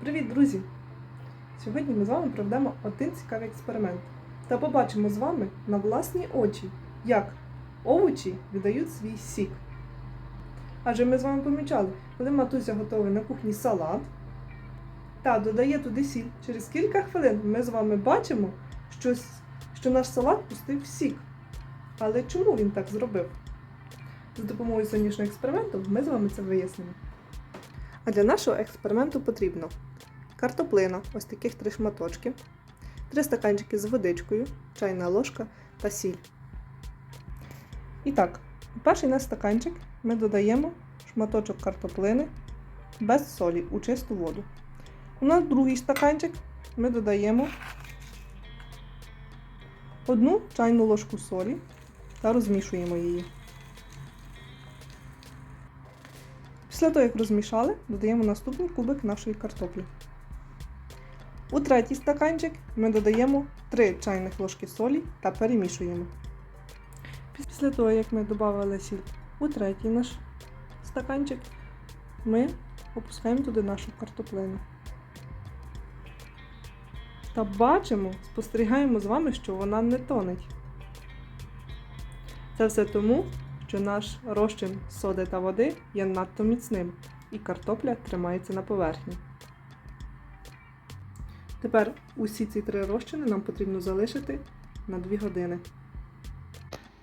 Привіт, друзі! Сьогодні ми з вами проведемо один цікавий експеримент та побачимо з вами на власні очі, як овочі віддають свій сік. Адже ми з вами помічали, коли матуся готує на кухні салат та додає туди сіль, через кілька хвилин ми з вами бачимо, що, що наш салат пустив сік. Але чому він так зробив? За допомогою сьогоднішнього експерименту ми з вами це вияснимо. А для нашого експерименту потрібно картоплина, ось таких три шматочки, три стаканчики з водичкою, чайна ложка та сіль. І так, у перший наш стаканчик ми додаємо шматочок картоплини без солі у чисту воду. У нас другий стаканчик ми додаємо одну чайну ложку солі та розмішуємо її. Після того, як розмішали, додаємо наступний кубик нашої картоплі. У третій стаканчик ми додаємо 3 чайних ложки солі та перемішуємо. Після того, як ми додали сіль у третій наш стаканчик, ми опускаємо туди нашу картоплину. Та бачимо, спостерігаємо з вами, що вона не тонеть. Це все тому, що наш розчин соди та води є надто міцним, і картопля тримається на поверхні. Тепер усі ці три розчини нам потрібно залишити на 2 години.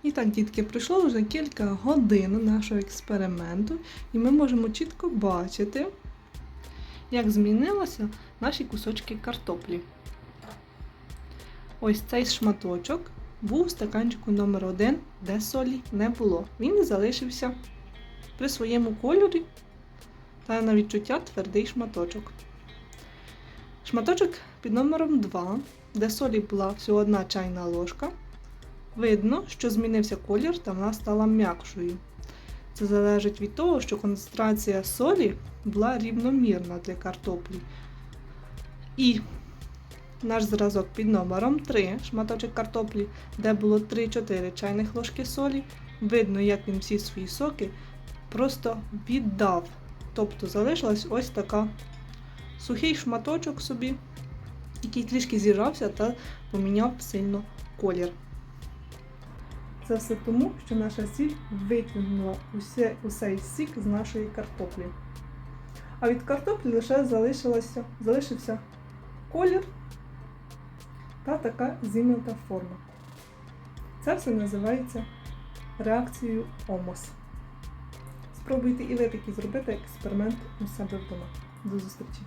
І так, дітки, пройшло вже кілька годин нашого експерименту, і ми можемо чітко бачити, як змінилися наші кусочки картоплі. Ось цей шматочок був у стаканчику номер 1 де солі не було. Він залишився при своєму кольорі та на відчуття твердий шматочок. Шматочок під номером 2, де солі була всього одна чайна ложка. Видно, що змінився колір та вона стала м'якшою. Це залежить від того, що концентрація солі була рівномірна для картоплі. І наш зразок під номером 3, шматочок картоплі, де було 3-4 чайних ложки солі. Видно, як він всі свої соки просто віддав. Тобто залишилась ось така сухий шматочок собі, який трішки зіжався та поміняв сильно колір. Це все тому, що наша сіль витягнула усе, усей сік з нашої картоплі. А від картоплі лише залишилося, залишився колір та така зім'ята форма. Це все називається реакцією ОМОС. Спробуйте і ви таки зробити експеримент у себе вдома. До зустрічі!